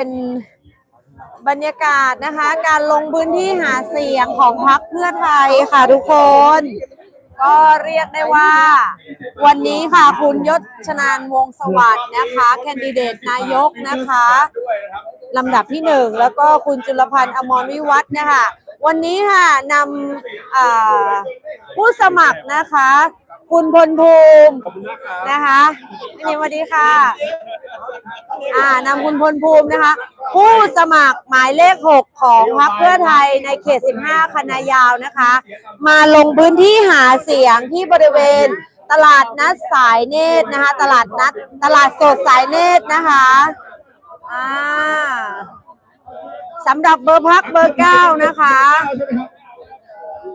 เป็นบรรยากาศนะคะ การลงพื้นที่หาเสียงของพรรคเพื่อไทยค่ะทุกคน ก็เรียกได้ว่า วันนี้ค่ะคุณยศชนานวงสวัสด์นะคะ แคนดิเดตนายกนะคะลำดับที่หนึ่งแล้วก็คุณจุลพันธ์อมรวิวัฒน์นะคะวันนี้ค่ะนำผู้สมัครนะคะ คุณพลภูมินะคะอันนี้สวัสดีค่ะ อ่านำคุณพลภูมินะคะ ผู้สมัครหมายเลข 6 ของพรรคเพื่อไทยในเขต 15 คณะยาวนะคะ มาลงพื้นที่หาเสียงที่บริเวณตลาดนัดสายเนตรนะคะ ตลาดนัดตลาดสดสายเนตรนะคะอ่าสำหรับเบอร์พักเบอร์9นะคะ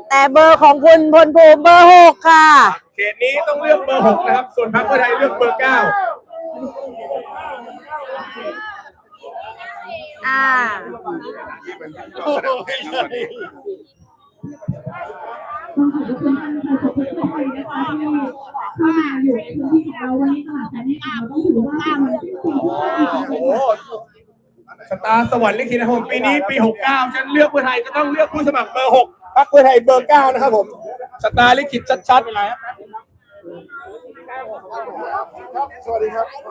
แต่เบอร์ของคุณพลภูมิเบอร์6ค่ะ เขตนี้ต้องเลือกเบอร์หกนะครับ ส่วนพรรคเพื่อไทยเลือกเบอร์เก้าอ่า ต้องขอบคุณท่านประชาชนทุกคนนะคะที่เข้ามาอยู่ในพื้นที่ของเราวันนี้ตลาดสายนี้เราต้องถือว่าเป็นวันที่สี่ที่โอ้โหสตาร์สวรรค์ลิขิตนะผมปีนี้ปี69ฉันเลือกเพื่อไทยก็ต้องเลือกผู้สมัครเบอร์6พรรคเพื่อไทยเบอร์9นะครับผมสตาร์ลิขิตชัดๆ สวัสดีครับ69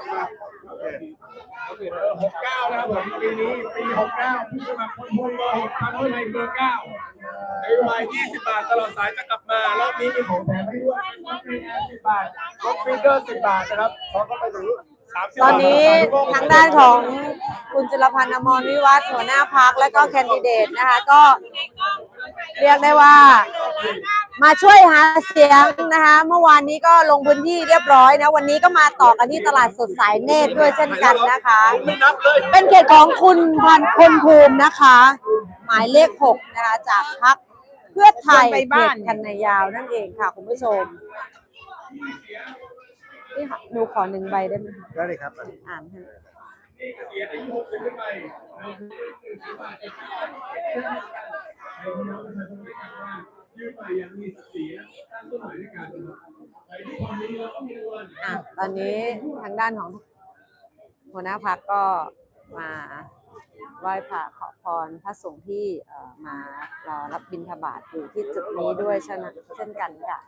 นะครับผมปีนี้ปี69ผู้สมัครคนพลเบอร์6พรรคเพื่อไทยเบอร์9นโยบาย20บาทตลอดสายจะกลับมารอบนี้มีของแถมให้ด้วยเป็นรถฟรีแอร์10บาทรถฟรีเดอร์10บาทนะครับพอเข้าไปตรงนี้30ตอนนี้ทางด้านของคุณจุลพันธ์อมรวิวัฒน์หัวหน้าพักและก็แคนดิเดตนะคะก็เรียกได้ว่า มาช่วยหาเสียงนะคะ เมื่อวานนี้ก็ลงพื้นที่เรียบร้อยนะ วันนี้ก็มาต่อกันที่ตลาดสดสายเนตรด้วยเช่นกันนะคะ ไม่นับเลยเป็นเขตของคุณพันพลภูมินะคะ หมายเลขหกนะคะจากพักเพื่อไทยเขตคันนายาวนั่นเองค่ะคุณผู้ชมนี่ค่ะหนูขอหนึ่งใบได้ไหมคะได้เลยครับอ่านให้ อะตอนนี้ทางด้านของหัวหน้าพักก็มาไหว้พระขอพรพระสงฆ์ที่เอ่อมารอรับบิณฑบาตอยู่ที่จุดนี้ด้วยเช่นเช่นกันค่ะ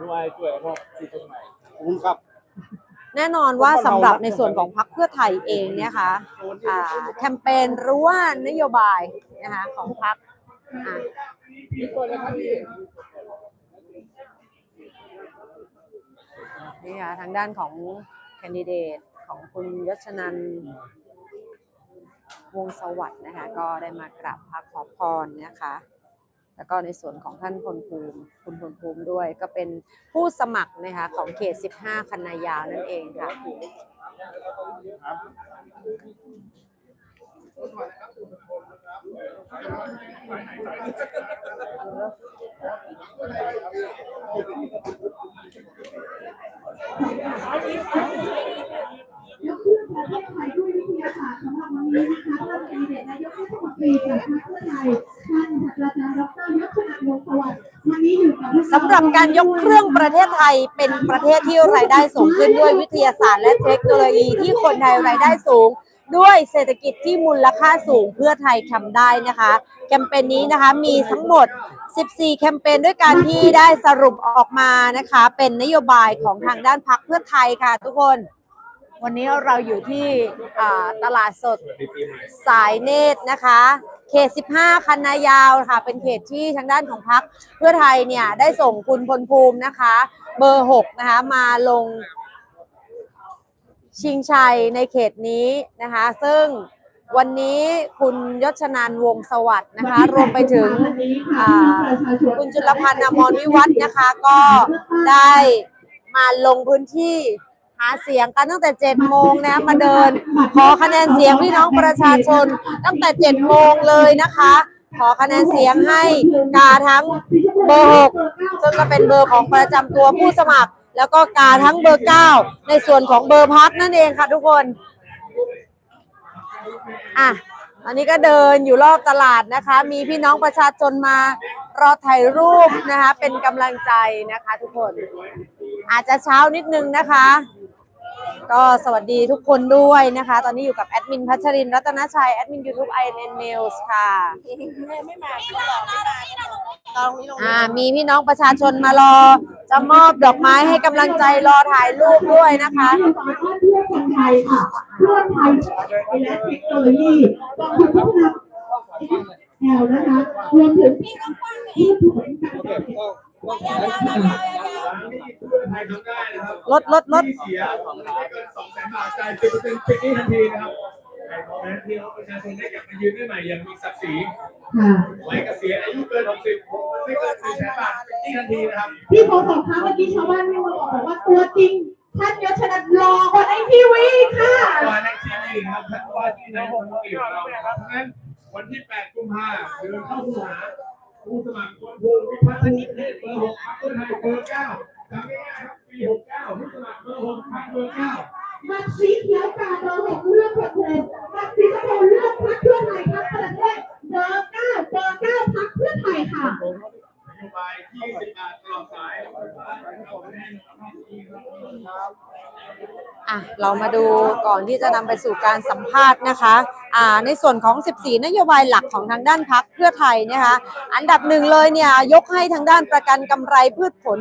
รวยช่วยพ่อที่ตรงไหน ขอบคุณครับ แน่นอนว่าสำหรับในส่วนของพรรคเพื่อไทยเองเนี่ยค่ะอ่าแคมเปญหรือว่านโยบายนะคะของพรรคอะนี่ค่ะทางด้านของแคนดิเดตของคุณยศชนันท์วงศ์สวัสดิ์นะคะก็ได้มากราบพระขอพรนะคะ แล้วก็ในส่วนของท่านพลภูมิคุณพลภูมิด้วย ก็เป็นผู้สมัครนะคะของเขต 15 คันนายาวนั่นเองค่ะ ยกเครื่องประเทศไทยด้วยวิทยาศาสตร์สำหรับวันนี้นะคะท่านแคนเดตนายกเทศมนตรีจากพรรคเพื่อไทยท่านศาสตราจารย์ดรยศชนันท์วงศ์สวัสดิ์วันนี้อยู่กับสำหรับการยกเครื่องประเทศไทยเป็นประเทศที่รายได้สูงขึ้นด้วยวิทยาศาสตร์และเทคโนโลยีที่คนไทยรายได้สูง ด้วยเศรษฐกิจที่มูลค่าสูงเพื่อไทยทำได้นะคะ แคมเปญนี้นะคะมีทั้งหมด 14 แคมเปญด้วยกันที่ได้สรุปออกมานะคะ เป็นนโยบายของทางด้านพักเพื่อไทยค่ะทุกคน วันนี้เราอยู่ที่อ่าตลาดสดสายเนตรนะคะ เขต 15 คันนายาวค่ะ เป็นเขตที่ทางด้านของพักเพื่อไทยเนี่ยได้ส่งคุณพลภูมินะคะ เบอร์ 6 นะคะ มาลงชิงชัยในเขตนี้นะคะ ซึ่งวันนี้คุณยศชนานวงศ์สวัสดิ์นะคะ รวมไปถึงอ่าคุณจุลพันธ์อมรวิวัฒน์นะคะ ก็ได้มาลงพื้นที่ หาเสียงกันตั้งแต่7โมงนะมาเดิน ขอคะแนนเสียงพี่น้องประชาชน ตั้งแต่7โมงเลยนะคะ ขอคะแนนเสียงให้กาทั้งเบอร์6ซึ่งก็เป็นเบอร์ของประจำตัวผู้สมัคร แล้วก็กาทั้งเบอร์ 9 ในส่วนของเบอร์พักนั่นเองค่ะทุกคนอะอันนี้ก็เดินอยู่รอบตลาดนะคะ มีพี่น้องประชาชนมารอถ่ายรูปนะคะ เป็นกำลังใจนะคะทุกคน อาจจะเช้านิดนึงนะคะ ก็สวัสดีทุกคนด้วยนะคะ ตอนนี้อยู่กับแอดมินพัชรินทร์รัตนชัย แอดมิน YouTube INN News ค่ะอ่ามีพี่น้องประชาชนมารอ จะมอบดอกไม้ให้กำลังใจรอถ่ายรูปด้วยนะคะนโยบายอ้อนเพื่อคนไทยค่ะเพื่อไทยและเทคโนโลยีกองทุนพัฒนาแนวนะคะรวมถึงที่ผลการเกษตร ลดลดลดที่เสียไม่เกินสองแสนบาทจ่ายสิบเปอร์เซ็นต์เป็นหนี้ทันทีนะครับแต่ขอแม้พี่น้องประชาชนได้กลับมายืนได้ใหม่อย่างมีศักดิ์ศรีค่ะไว้เกษียณอายุเกินหกสิบไม่เกินหนึ่งแสนบาทเป็นหนี้ทันทีนะครับพี่โมสองครั้งเมื่อกี้ชาวบ้านไม่มาบอกบอกว่าตัวจริงท่านยศชนัดรอกว่าไอทีวีค่ะว่าในทีวีครับว่าที่ในวงการเรานะครับเพราะฉะนั้นวันที่ 8 กุมภาพันธ์เดินเข้าผู้หาผู้สมัครคนภูมิพัฒน์ เพื่อไทยเบอร์เก้าจำง่ายๆครับปี69ผู้สมัครเบอร์หกพักเบอร์เก้ามันสีเขียวกาเบอร์หกเลือกประเทศมันสีชมพูเลือกพักเพื่อไทยครับประเทศเบอร์เก้าเบอร์เก้าพักเพื่อไทยค่ะนโยบาย20บาทตลอดสาย อะเรามาดูก่อนที่จะนำไปสู่การสัมภาษณ์นะคะอ่าในส่วนของ 14 นโยบายหลักของทางด้านพักเพื่อไทยนะคะอันดับหนึ่งเลยเนี่ยยกให้ทางด้านประกันกำไรพืชผล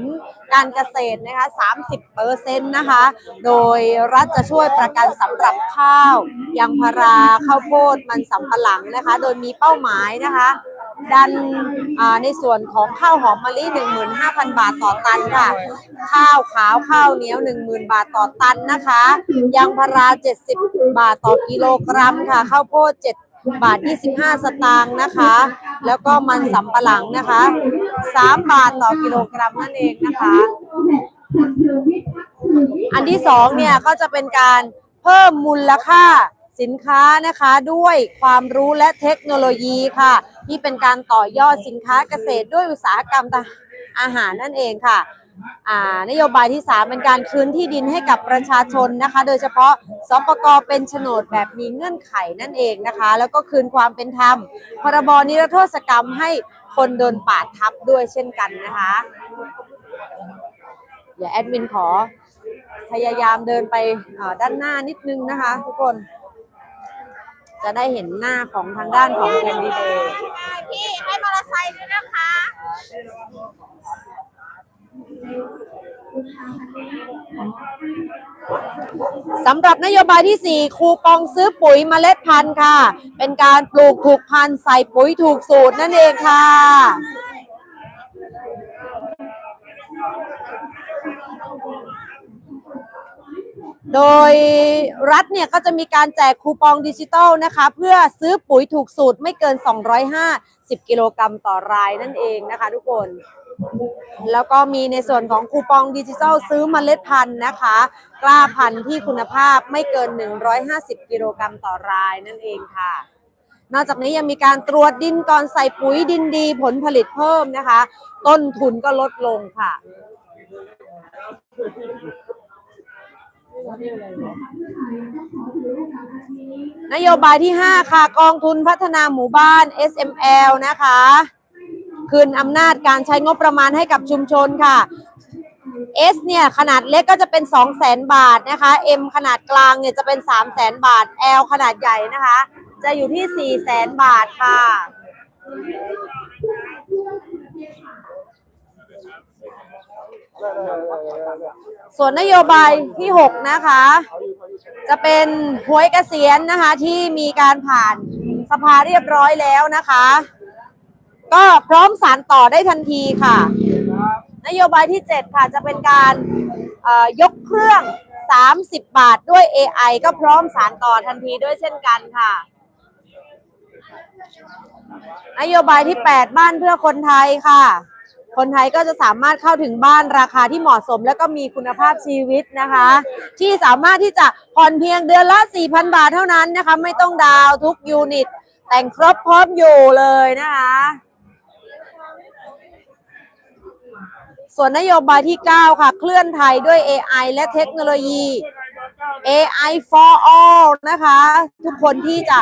การเกษตรนะคะ 30เปอร์เซ็นต์นะคะ โดยรัฐจะช่วยประกันสำหรับข้าวยางพาราข้าวโพดมันสำปะหลังนะคะ โดยมีเป้าหมายนะคะ ดันอ่าในส่วนของข้าวหอมมะลิ 15,000 บาทต่อตันค่ะ ข้าวขาวข้าวเหนียว 10,000 บาทต่อตันนะคะยางพารา 70 บาทต่อกิโลกรัมค่ะข้าวโพด 7บาท 25 สตางค์นะคะ แล้วก็มันสำปะหลังนะคะ 3 บาทต่อกิโลกรัมนั่นเองนะคะ อันที่สองเนี่ยก็จะเป็นการเพิ่มมูลค่า สินค้านะคะด้วยความรู้และเทคโนโลยีค่ะ ที่เป็นการต่อยอดสินค้าเกษตรด้วยอุตสาหกรรมอาหารนั่นเองค่ะนโยบายที่ 3 เป็นการคืนที่ดินให้กับประชาชนนะคะ โดยเฉพาะสปกเป็นโฉนดแบบมีเงื่อนไขนั่นเองนะคะ แล้วก็คืนความเป็นธรรม พรบนิรโทษกรรมให้คนโดนปาดทับด้วยเช่นกันนะคะ เดี๋ยวแอดมินขอพยายามเดินไปด้านหน้านิดนึงนะคะทุกคน จะได้เห็นหน้าของทางด้านของแคนดิเดตพี่ให้มอเตอร์ไซค์ด้วยนะคะสำหรับนโยบายที่ 4 คูปองซื้อปุ๋ยเมล็ดพันธุ์ค่ะ เป็นการปลูกถูกพันธุ์ใส่ปุ๋ยถูกสูตรนั่นเองค่ะ โดยรัฐเนี่ยก็จะมีการแจกคูปองดิจิตอลนะคะ เพื่อซื้อปุ๋ยถูกสูตรไม่เกิน 250 กิโลกรัมต่อรายนั่นเองนะคะทุกคน แล้วก็มีในส่วนของคูปองดิจิทัลซื้อเมล็ดพันธุ์นะคะ กล้าพันธุ์ที่คุณภาพไม่เกิน 150 กิโลกรัมต่อรายนั่นเองค่ะนอกจากนี้ยังมีการตรวจดินก่อนใส่ปุ๋ยดินดีผลผลิตเพิ่มนะคะ ต้นทุนก็ลดลงค่ะ นโยบายที่ 5 ค่ะกองทุนพัฒนาหมู่บ้าน SML นะคะ คืนอำนาจการใช้งบประมาณให้กับชุมชนค่ะ S เนี่ย ขนาดเล็กก็จะเป็น 2 0 0แสนบาทนะคะ M ขนาดกลางเนี่ยจะเป็น 3 0 0แสนบาท L ขนาดใหญ่นะคะ จะอยู่ที่ 4 0 0แสนบาทค่ะ ส่วนนโยบายที่ 6 นะคะ จะเป็นหวยเกษียณนะคะ ที่มีการผ่านสภาเรียบร้อยแล้วนะคะ ก็พร้อมสารต่อได้ทันทีค่ะ นโยบายที่ 7 ค่ะจะเป็นการยกเครื่อง 30 บาทด้วย AI ก็พร้อมสารต่อทันทีด้วยเช่นกันค่ะ นโยบายที่ 8 บ้านเพื่อคนไทยค่ะ คนไทยก็จะสามารถเข้าถึงบ้านราคาที่เหมาะสม แล้วก็มีคุณภาพชีวิตนะคะ ที่สามารถที่จะผ่อนเพียงเดือนละ 4,000 บาทเท่านั้นนะคะ ไม่ต้องดาวทุกยูนิต แต่งครบพร้อมอยู่เลยนะคะ ส่วนนโยบายที่ 9 ค่ะ เคลื่อนไทยด้วย AI และเทคโนโลยี AI for all นะคะ ทุกคนที่จะ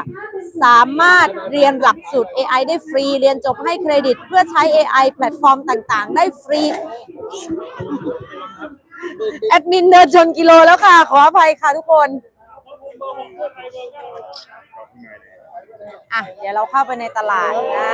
สามารถเรียนหลักสูตร AI ได้ฟรี เรียนจบให้เครดิต เพื่อใช้ AI แพลตฟอร์มต่างๆ ได้ฟรี แอดมินเดินชนกิโลแล้วค่ะ ขออภัยค่ะทุกคนอะเดี๋ยวเราเข้าไปในตลาดนะ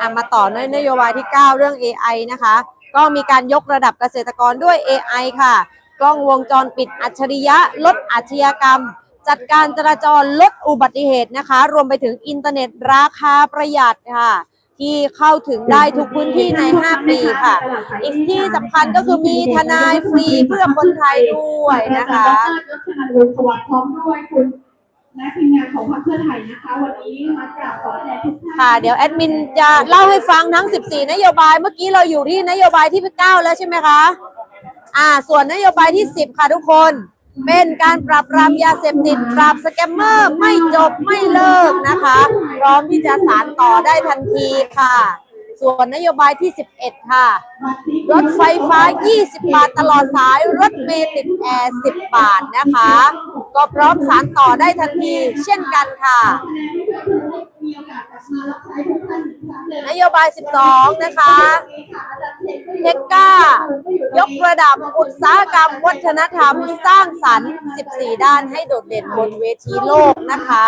อะมาต่อในนโยบายที่ 9 เรื่อง AI นะคะ ก็มีการยกระดับเกษตรกรด้วย AI ค่ะ กล้องวงจรปิดอัจฉริยะ ลดอาชญากรรม จัดการจราจรลดอุบัติเหตุนะคะ รวมไปถึงอินเทอร์เน็ตราคาประหยัดค่ะ ที่เข้าถึงได้ทุกพื้นที่ใน 5 ปีค่ะ อีกที่สำคัญก็คือมีทนายฟรีเพื่อคนไทยด้วยนะคะดรยศชนันวงศ์สวัสดิ์พร้อมด้วยคุณ และทีมงานของพรรคเพื่อไทยนะคะ วันนี้มากราบขอแทนทุกท่านค่ะ เดี๋ยวแอดมินจะเล่าให้ฟังทั้ง 14 นโยบาย เมื่อกี้เราอยู่ที่นโยบายที่ 9 แล้วใช่ไหมคะ อ่า ส่วนนโยบายที่ 10 ค่ะทุกคน เป็นการปราบปรามยาเสพติด ปราบสแกมเมอร์ไม่จบไม่เลิกนะคะ พร้อมที่จะสารต่อได้ทันทีค่ะ ส่วนนโยบายที่ 11 ค่ะ รถไฟฟ้า 20 บาทตลอดสาย รถเมล์ติดแอร์ 10 บาทนะคะ ก็พร้อมสารต่อได้ทันทีเช่นกันค่ะ มีโอกาสกลับมารับใช้ทุกท่านอีกครั้งเลยนโยบาย 12 นะคะ เทคก้ายกระดับอุตสาหกรรม วัฒนธรรม สร้างสรรค์ 14 ด้านให้โดดเด่นบนเวทีโลกนะคะ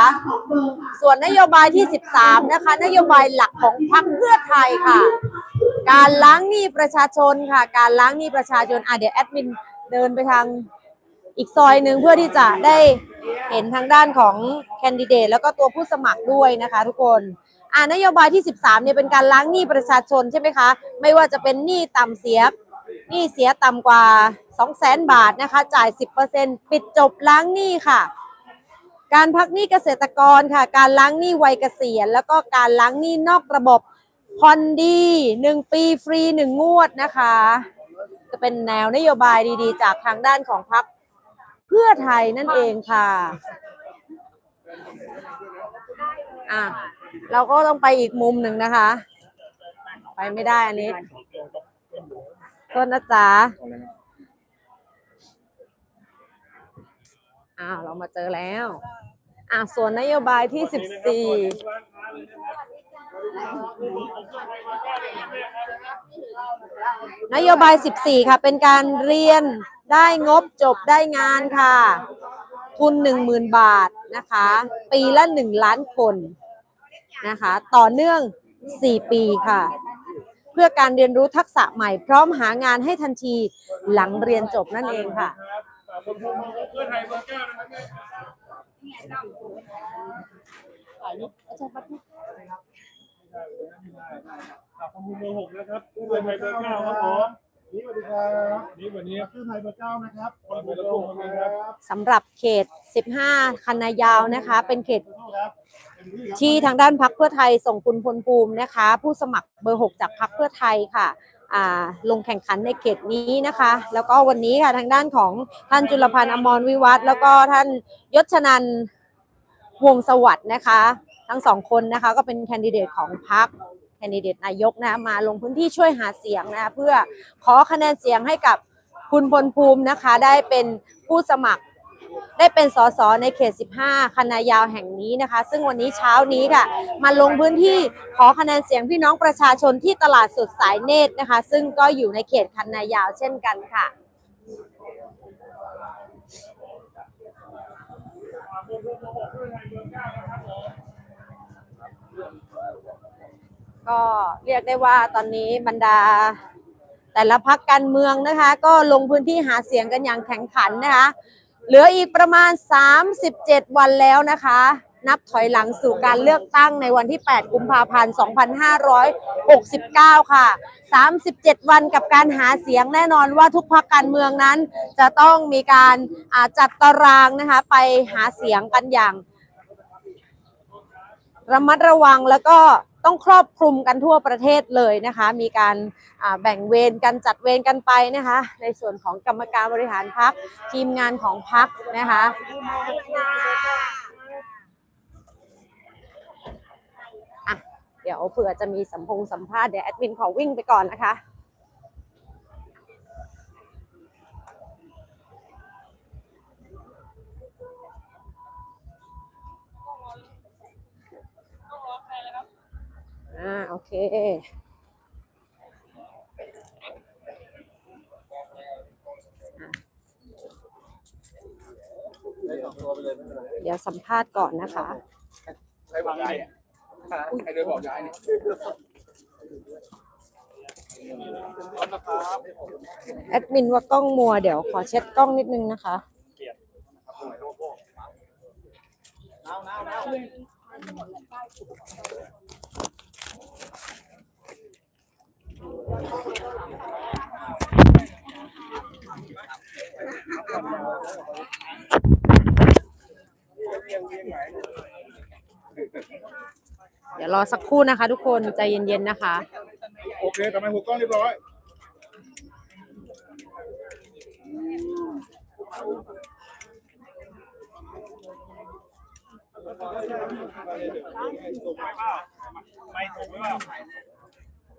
ส่วนนโยบายที่ 13 นะคะ นโยบายหลักของพรรคเพื่อไทยค่ะ การล้างหนี้ประชาชนค่ะ การล้างหนี้ประชาชนอะเดี๋ยวแอดมินเดินไปทางอีกซอยหนึ่งเพื่อที่จะได้ เห็นทางด้านของแคนดิเดตแล้วก็ตัวผู้สมัครด้วยนะคะ ทุกคนอ่านโยบายที่ 13เนี่ยเป็นการล้างหนี้ประชาชนใช่ไหมคะ ไม่ว่าจะเป็นหนี้ต่ำเสียหนี้เสียต่ำกว่า 200,000บาทนะคะ จ่าย 10%ปิดจบล้างหนี้ค่ะ การพักหนี้เกษตรกรค่ะ การล้างหนี้วัยเกษียณ แล้วก็การล้างหนี้นอกระบบผ่อนดีหนึ่งปีฟรีหนึ่งงวดนะคะ จะเป็นแนวนโยบายดีๆ จากทางด้านของพรรค พื่อไทยนั่นเองค่ะ อะ เราก็ต้องไปอีกมุมหนึ่งนะคะ ไปไม่ได้อันนี้ต้นนะจ๊ะอ้าวเรามาเจอแล้ว อะส่วนนโยบายที่สิบสี่นโยบาย 14 ค่ะ เป็นการเรียน ได้งบจบได้งานค่ะ ทุน 10,000 บาทนะคะ ปีละ 1 ล้านคนนะคะ ต่อเนื่อง 4 ปีค่ะ เพื่อการเรียนรู้ทักษะใหม่พร้อมหางานให้ทันทีหลังเรียนจบนั่นเองค่ะคนภูมิเพื่อไทยเบอร์เก้านะครับครับผมเบอร์หกนะครับเพื่อไทยเบอร์เก้าครับผม นี่สวัสดีครับนี่วันนี้เพื่อไทยเบอร์เก้านะครับคนเบอร์หกนะครับสำหรับเขต 15 คันนายาวนะคะ เป็นเขตครับที่ทางด้านพักเพื่อไทยส่งคุณพลภูมินะคะ ผู้สมัครเบอร์ 6 จากพักเพื่อไทยค่ะอ่าลงแข่งขันในเขตนี้นะคะ แล้วก็วันนี้ค่ะทางด้านของท่านจุลพันธ์อมรวิวัฒน์แล้วก็ท่านยศชนันท์วงศ์สวัสดิ์นะคะ ทั้งสองคนนะคะก็เป็นแคนดิเดตของพักแค นดิเดตนายกนะมาลงพื้นที่ช่วยหาเสียงนะเพื่อขอคะแนนเสียงให้กับคุณพลภูมินะคะได้เป็นผู้สมัครได้เป็นสสในเขต 15 คณะยาวแห่งนี้นะคะ ซึ่งวันนี้เช้านี้ค่ะ มาลงพื้นที่ขอคะแนนเสียงพี่น้องประชาชนที่ตลาดสดสายเนตรนะคะ ซึ่งก็อยู่ในเขตคันนายาวเช่นกันค่ะ ก็เรียกได้ว่าตอนนี้บรรดา แต่ละพักการเมืองนะคะ ก็ลงพื้นที่หาเสียงกันอย่างแข่งขันนะคะ เหลืออีกประมาณ 37 วันแล้วนะคะ นับถอยหลังสู่การเลือกตั้งในวันที่ 8 กุมภาพันธ์ 2569 ค่ะ 37 วันกับการหาเสียงแน่นอนว่าทุกพักการเมืองนั้น จะต้องมีการาจัดตารางนะคะไปหาเสียงกันอย่าง ระมัดระวังแล้วก็ ต้องครอบคลุมกันทั่วประเทศเลยนะคะ มีการแบ่งเวรกันจัดเวรกันไปนะคะ ในส่วนของกรรมการบริหารพักทีมงานของพักนะคะเดี๋ยวเผื่อจะมีสัมพงสัมภาษณ์เดี๋ยวแอดมินขอวิ่งไปก่อนนะคะาโอเค เดี๋ยวสัมภาษณ์ก่อนนะคะใครบอกย้ายเนี่ยใครเดินบอกย้ายเนี่ยแอดมินว่ากล้องมัวเดี๋ยวขอเช็ดกล้องนิดนึงนะคะ เดี๋ยวรอสักครู่นะคะ ทุกคนใจเย็นๆนะคะ โอเคทำไมหัวกล้องเรียบร้อยไม่ไ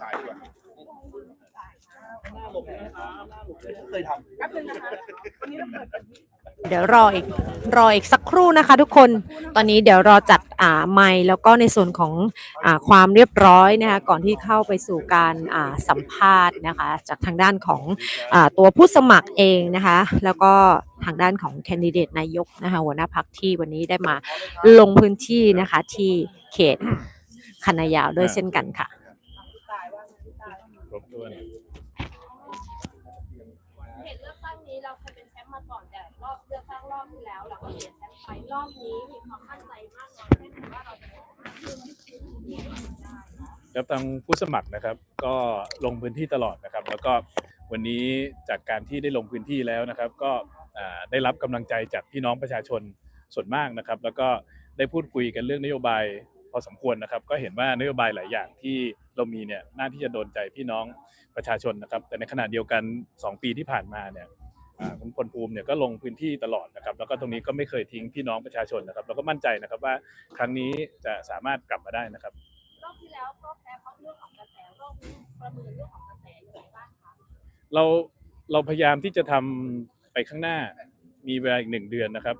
สายดีกว่าเคยทำเดี๋ยวรออีกรออีกสักครู่นะคะ ทุกคน ตอนนี้เดี๋ยวรอจัดอ่าไมค์แล้วก็ในส่วนของอ่าความเรียบร้อยนะคะก่อนที่เข้าไปสู่การอ่าสัมภาษณ์นะคะ จากทางด้านของอ่าตัวผู้สมัครเองนะคะ แล้วก็ทางด้านของแคนดิเดตนายกนะคะหัวหน้าพักที่วันนี้ได้มาลงพื้นที่นะคะที่เขตคันนายาวด้วยเช่นกันค่ะ ครบถ้วนเห็นเลือกตั้งนี้เราเคยเป็นแชมป์มาก่อนแต่รอบเลือกตั้งรอบที่แล้ว เราก็เสียแชมป์ไปรอบนี้มีความมั่นใจมากน้อยแค่ไหนว่าเราจะสามารถขึ้นได้ครับทางผู้สมัครนะครับ ก็ลงพื้นที่ตลอดนะครับ แล้วก็วันนี้จากการที่ได้ลงพื้นที่แล้วนะครับ ก็อ่าได้รับกำลังใจจากพี่น้องประชาชนส่วนมากนะครับ แล้วก็ได้พูดคุยกันเรื่องนโยบาย พอสมควรนะครับ ก็เห็นว่านโยบายหลายอย่างที่เรามีเนี่ยน่าที่จะโดนใจพี่น้องประชาชนนะครับ แต่ในขณะเดียวกัน 2 ปีที่ผ่านมาเนี่ยอ่าคุณพลภูมิเนี่ยก็ลงพื้นที่ตลอดนะครับ แล้วก็ตรงนี้ก็ไม่เคยทิ้งพี่น้องประชาชนนะครับแล้วก็มั่นใจนะครับว่าครั้งนี้จะสามารถกลับมาได้นะครับรอบที่แล้วก็แพ้เพราะเรื่องของกระแสรอบนี้ประเมินเรื่องของกระแสยังไงบ้างคะเราเราพยายามที่จะทำไปข้างหน้ามีเวลาอีกหนึ่งเดือนนะครับ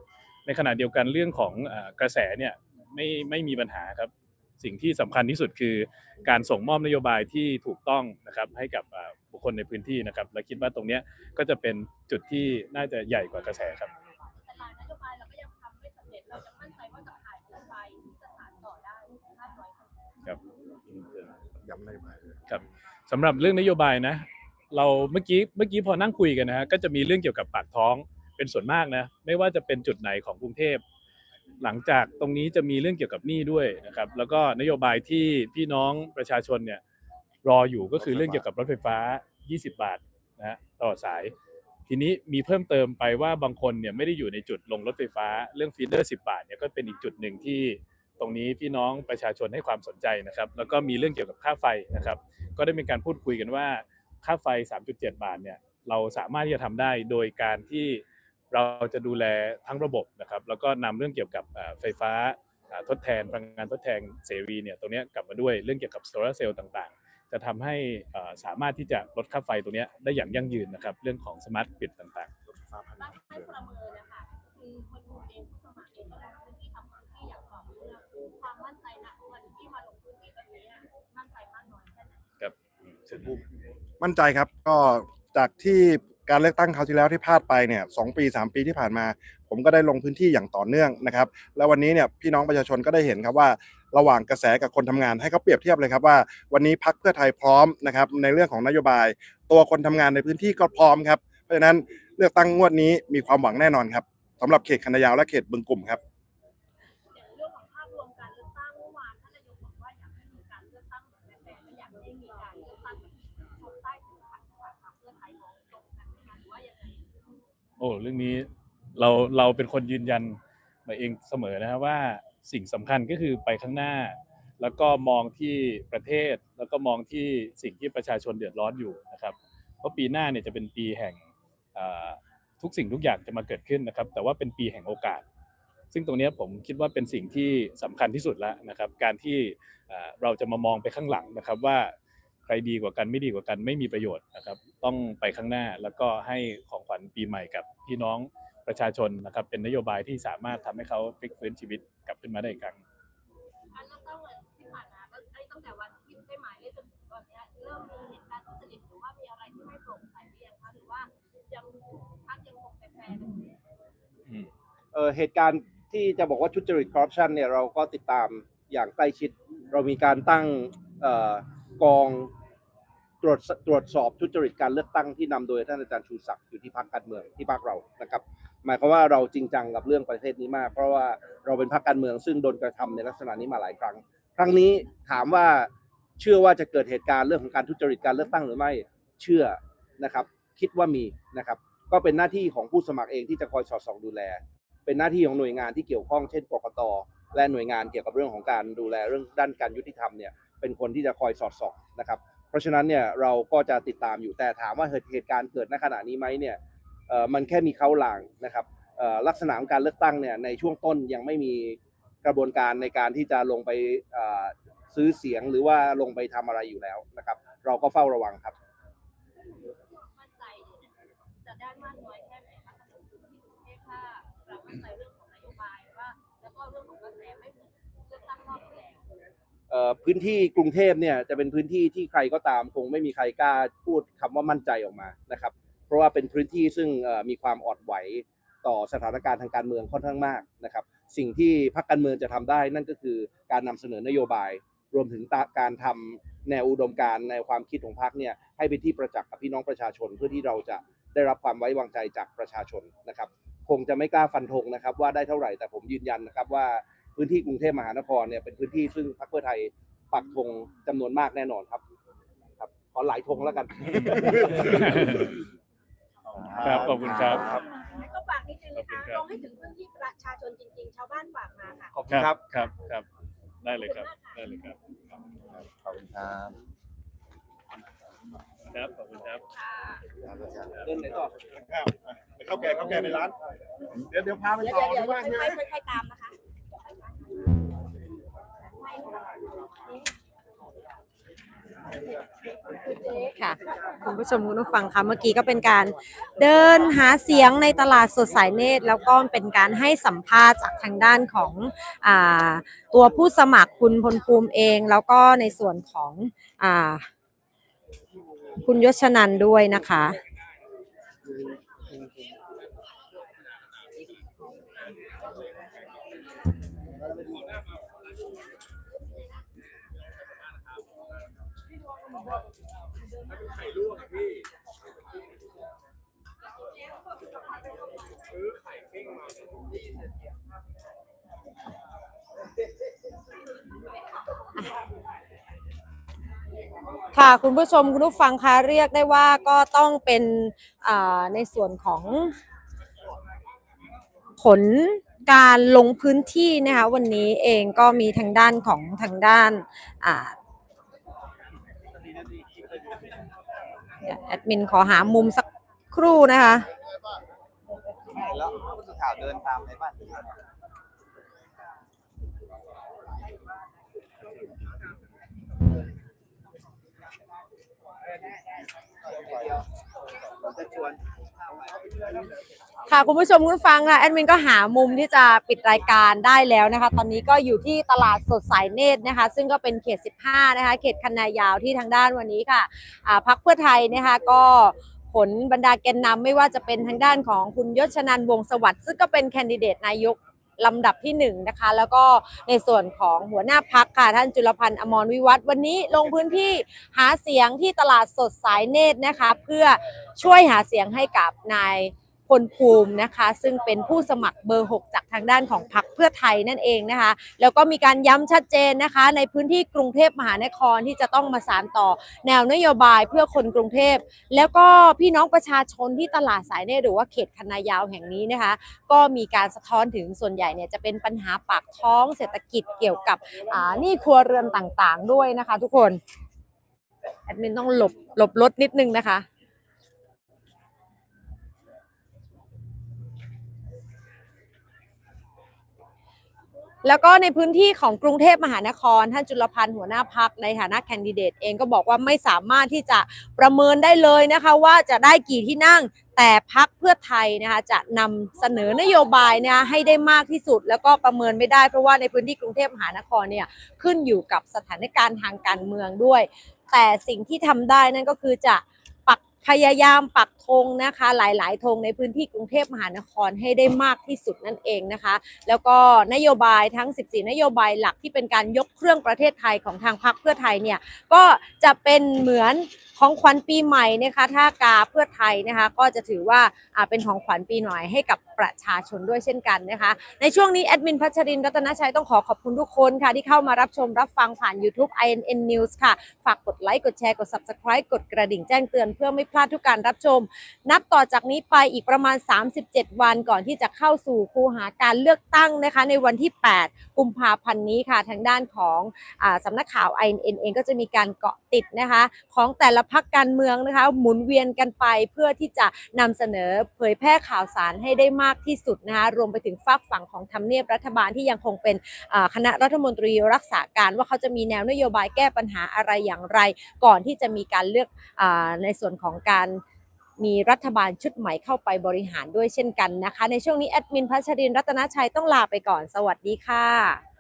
ในขณะเดียวกันเรื่องของเอ่อกระแสเนี่ย ไม่ไม่มีปัญหาครับ สิ่งที่สำคัญที่สุดคือการส่งมอบนโยบายที่ถูกต้องนะครับให้กับเอ่อบุคคลในพื้นที่นะครับ และคิดว่าตรงเนี้ยก็จะเป็นจุดที่น่าจะใหญ่กว่ากระแสครับแต่หลายนโยบายเราก็ยังทำไม่สำเร็จเราจะมั่นใจว่ากับถ่ายนโยบายที่จะสานต่อได้มากน้อยขนาดไหนครับย้ำนโยบายครับสำหรับเรื่องนโยบายนะ เราเมื่อกี้เมื่อกี้พอนั่งคุยกันนะฮะก็จะมีเรื่องเกี่ยวกับปากท้องเป็นส่วนมากนะไม่ว่าจะเป็นจุดไหนของกรุงเทพ หลังจากตรงนี้จะมีเรื่องเกี่ยวกับหนี้ด้วยนะครับ แล้วก็นโยบายที่พี่น้องประชาชนเนี่ยรออยู่ก็คือเรื่องเกี่ยวกับรถไฟฟ้า 20 บาทนะฮะต่อสาย ทีนี้มีเพิ่มเติมไปว่าบางคนเนี่ยไม่ได้อยู่ในจุดลงรถไฟฟ้า เรื่องฟีเดอร์ 10 บาทเนี่ยก็เป็นอีกจุดหนึ่งที่ตรงนี้พี่น้องประชาชนให้ความสนใจนะครับ แล้วก็มีเรื่องเกี่ยวกับค่าไฟนะครับ ก็ได้มีการพูดคุยกันว่าค่าไฟ 3.7 บาทเนี่ยเราสามารถที่จะทำได้โดยการที่ เราจะดูแลทั้งระบบนะครับ แล้วก็นำเรื่องเกี่ยวกับเอ่อไฟฟ้าอ่าทดแทนพลังงานทดแทนเสรีเนี่ยตรงเนี้ยกลับมาด้วยเรื่องเกี่ยวกับโซลาร์เซลล์ต่างๆ จะทำให้เอ่อสามารถที่จะลดค่าไฟตรงเนี้ยได้อย่างยั่งยืนนะครับ เรื่องของสมาร์ทปิดต่างๆบ้างให้ประเมินนะคะคือคนดูเองผู้สมัครเองก็ลงพื้นที่ทำพื้นที่อย่างต่อเนื่องความมั่นใจณวันที่มาลงพื้นที่แบบนี้มั่นใจมากน้อยแค่ไหนครับอืมเชิญพูดมั่นใจครับก็จากที่ การเลือกตั้งคราวที่แล้วที่พลาดไปเนี่ยสองปีสามปีที่ผ่านมา ผมก็ได้ลงพื้นที่อย่างต่อเนื่องนะครับ แล้ววันนี้เนี่ยพี่น้องประชาชนก็ได้เห็นครับว่าระหว่างกระแสกับคนทำงานให้เขาเปรียบเทียบเลยครับว่า วันนี้พักเพื่อไทยพร้อมนะครับในเรื่องของนโยบาย ตัวคนทำงานในพื้นที่ก็พร้อมครับ เพราะฉะนั้นเลือกตั้งงวดนี้มีความหวังแน่นอนครับสำหรับเขตคันนายาวและเขตบึงกลุ่มครับ อ้เรื่องนี้เราเราเป็นคนยืนยันมาเองเสมอนะครับว่าสิ่งสำคัญก็คือไปข้างหน้า แล้วก็มองที่ประเทศ แล้วก็มองที่สิ่งที่ประชาชนเดือดร้อนอยู่นะครับเพราะปีหน้าเนี่ยจะเป็นปีแห่งทุกสิ่งทุกอย่างจะมาเกิดขึ้นนะครับ แต่ว่าเป็นปีแห่งโอกาส ซึ่งตรงนี้ผมคิดว่าเป็นสิ่งที่สำคัญที่สุดแล้วนะครับ การที่เราจะมามองไปข้างหลังนะครับว่า ใครดีกว่ากันไม่ดีกว่ากันไม่มีประโยชน์นะครับ ต้องไปข้างหน้าแล้วก็ให้ของขวัญปีใหม่กับพี่น้องประชาชนนะครับ เป็นนโยบายที่สามารถทำให้เขาพลิกฟื้นชีวิตกลับขึ้นมาได้อีกครั้งการเลือกตั้งวันที่ผ่านมาก็ตั้งแต่วันที่ได้หมายเลขจนถึงตอนนี้เริ่มมีเหตุการณ์ทุจริตหรือว่ามีอะไรที่ไม่โปร่งใสหรือยังคะหรือว่ายังพักยังคงแฟร์กันเออเหตุการณ์ที่จะบอกว่าทุจริตคอร์รัปชันเนี่ยเราก็ติดตามอย่างใกล้ชิด เรามีการตั้งกอง ตรวจตรวจสอบทุจริตการเลือกตั้งที่นำโดยท่านอาจารย์ชูศักดิ์อยู่ที่พรรคการเมืองที่พรรคเรานะครับ หมายความว่าเราจริงจังกับเรื่องประเทศนี้มาก เพราะว่าเราเป็นพรรคการเมืองซึ่งโดนกระทำในลักษณะนี้มาหลายครั้ง ครั้งนี้ถามว่าเชื่อว่าจะเกิดเหตุการณ์เรื่องของการทุจริตการเลือกตั้งหรือไม่เชื่อนะครับ คิดว่ามีนะครับ ก็เป็นหน้าที่ของผู้สมัครเองที่จะคอยสอดส่องดูแล เป็นหน้าที่ของหน่วยงานที่เกี่ยวข้องเช่นกกตและหน่วยงานเกี่ยวกับเรื่องของการดูแลเรื่องด้านการยุติธรรมเนี่ยเป็นคนที่จะคอยสอดส่องนะครับ เพราะฉะนั้นเนี่ยเราก็จะติดตามอยู่แต่ถามว่าเหตุการณ์เกิดณขณะนี้ไหมเนี่ยมันแค่มีเขาหลางนะครับลักษณะของการเลือกตั้งเนี่ยในช่วงต้นยังไม่มีกระบวนการในการที่จะลงไปซื้อเสียงหรือว่าลงไปทำอะไรอยู่แล้วนะครับ เราก็เฝ้าระวังครับ พื้นที่กรุงเทพเนี่ยจะเป็นพื้นที่ที่ใครก็ตามคงไม่มีใครกล้าพูดคำว่ามั่นใจออกมานะครับ เพราะว่าเป็นพื้นที่ซึ่งมีความอ่อนไหวต่อสถานการณ์ทางการเมืองค่อนข้างมากนะครับ สิ่งที่พรรคการเมืองจะทำได้นั่นก็คือการนำเสนอนโยบาย รวมถึงการทำแนวอุดมการณ์แนความคิดของพรรคเนี่ยให้เป็นที่ประจักษ์กับพี่น้องประชาชนเพื่อที่เราจะได้รับความไว้วางใจจากประชาชนนะครับ คงจะไม่กล้าฟันธงนะครับว่าได้เท่าไหร่แต่ผมยืนยันนะครับว่า พื้นที่กรุงเทพมหานครเนี่ยเป็นพื้นที่ซึ่งพรรคเพื่อไทยปักธงจำนวนมากแน่นอนครับ ครับขอหลายธงแล้วกัน ครับขอบคุณครับ แล้วก็ฝากนิดนึงนะคะขอบคุณครับลงให้ถึงพื้นที่ประชาชนจริงๆ ชาวบ้านฝากมาค่ะ ขอบคุณครับ ครับครับได้เลยครับ ได้เลยครับ ขอบคุณครับครับขอบคุณครับเดินไหนต่อข้าวแกงข้าวแกงในร้าน เดี๋ยวเดี๋ยวพาไปเดี๋ยวต่อเดี๋ยวที่บ้านใช่ไหม ค่อยๆตามนะคะ ค่ะ คุณผู้ชมคุณผู้ฟังคะเมื่อกี้ก็เป็นการเดินหาเสียงในตลาดสดสายเนตร แล้วก็เป็นการให้สัมภาษณ์จากทางด้านของอตัวผู้สมัครคุณพลภูมิเอง แล้วก็ในส่วนของอคุณยศนันท์ด้วยนะคะ ค่ะคุณผู้ชมคุณผู้ฟังคะเรียกได้ว่าก็ต้องเป็นในส่วนของผลการลงพื้นที่นะคะวันนี้เองก็มีทางด้านของทางด้านแอดมินขอหามุมสักครู่นะคะแล้วผู้สื่อข่าวเดินตามในบ้าน ค่ะคุณผู้ชมคุณฟังค่ะแอดมินก็หามุมที่จะปิดรายการได้แล้วนะคะ ตอนนี้ก็อยู่ที่ตลาดสดสายเนตรนะคะ ซึ่งก็เป็นเขต 15 นะคะ เขตคันนายาวที่ทางด้านวันนี้ค่ะอ่าพักเพื่อไทยนะคะก็ผลบรรดาแกนนำไม่ว่าจะเป็นทางด้านของคุณยศชนันวงศ์สวัสดิ์ซึ่งก็เป็นแคนดิเดตนายก ลำดับที่หนึ่งนะคะแล้วก็ในส่วนของหัวหน้าพักค่ะท่านจุลพันธ์อมรวิวัฒน์วันนี้ลงพื้นที่หาเสียงที่ตลาดสดสายเนตรนะคะ เพื่อช่วยหาเสียงให้กับนาย พลภูมินะคะ ซึ่งเป็นผู้สมัครเบอร์ 6 จากทางด้านของพรรคเพื่อไทยนั่นเองนะคะ แล้วก็มีการย้ำชัดเจนนะคะ ในพื้นที่กรุงเทพมหานครที่จะต้องมาสานต่อแนวนโยบายเพื่อคนกรุงเทพ แล้วก็พี่น้องประชาชนที่ตลาดสายเนหรือว่าเขตคณะยาวแห่งนี้นะคะ ก็มีการสะท้อนถึงส่วนใหญ่เนี่ยจะเป็นปัญหาปากท้องเศรษฐกิจเกี่ยวกับนี้ครัวเรือนต่างๆ ด้วยนะคะ ทุกคนแอดมินต้องหลบหลบรถนิดนึงนะคะ แล้วก็ในพื้นที่ของกรุงเทพมหานครท่านจุลพันธ์หัวหน้าพักในฐานะแคนดิเดตเองก็บอกว่าไม่สามารถที่จะประเมินได้เลยนะคะว่าจะได้กี่ที่นั่งแต่พักเพื่อไทยนะคะจะนำเสนอนโยบายเนี่ยให้ได้มากที่สุด แล้วก็ประเมินไม่ได้เพราะว่าในพื้นที่กรุงเทพมหานครเนี่ยขึ้นอยู่กับสถานการณ์ทางการเมืองด้วย แต่สิ่งที่ทำได้นั่นก็คือจะ พยายามปักธงนะคะ หลาย ๆ ธงในพื้นที่กรุงเทพมหานครให้ได้มากที่สุดนั่นเองนะคะ แล้วก็นโยบายทั้ง 14 นโยบายหลักที่เป็นการยกเครื่องประเทศไทยของทางพรรคเพื่อไทยเนี่ยก็จะเป็นเหมือนของขวัญปีใหม่นะคะถ้ากาเพื่อไทยนะคะ ก็จะถือว่าเป็นของขวัญปีใหม่ให้กับประชาชนด้วยเช่นกันนะคะ ในช่วงนี้แอดมินพัชรินร์รัตนชัยต้องขอขอบคุณทุกคนค่ะ ที่เข้ามารับชมรับฟังผ่าน YouTube INN News ค่ะ ฝากกดไลค์กดแชร์กด Subscribe กดกระดิ่งแจ้งเตือนเพื่อไม่พลาดทุกการรับชม นับต่อจากนี้ไปอีกประมาณ 37 วันก่อนที่จะเข้าสู่คูหาการเลือกตั้งนะคะในวันที่ 8 กุมภาพันธ์นี้ค่ะ ทางด้านของอสำนักข่าว INN เองก็จะมีการเกาะติดนะคะ ของแต่ละพักการเมืองนะคะ หมุนเวียนกันไปเพื่อที่จะนำเสนอเผยแพร่ข่าวสารให้ได้มากที่สุดนะคะรวมไปถึงฝากฝั่งของทำเนียบรัฐบาลที่ยังคงเป็นคณะรัฐมนตรีรักษาการว่าเขาจะมีแนวนโยบายแก้ปัญหาอะไรอย่างไร ก่อนที่จะมีการเลือกอในส่วนของการมีรัฐบาลชุดใหม่เข้าไปบริหารด้วยเช่นกันนะคะ ในช่วงนี้แอดมินพัชรินร์รัตนชัยต้องลาไปก่อนสวัสดีค่ะ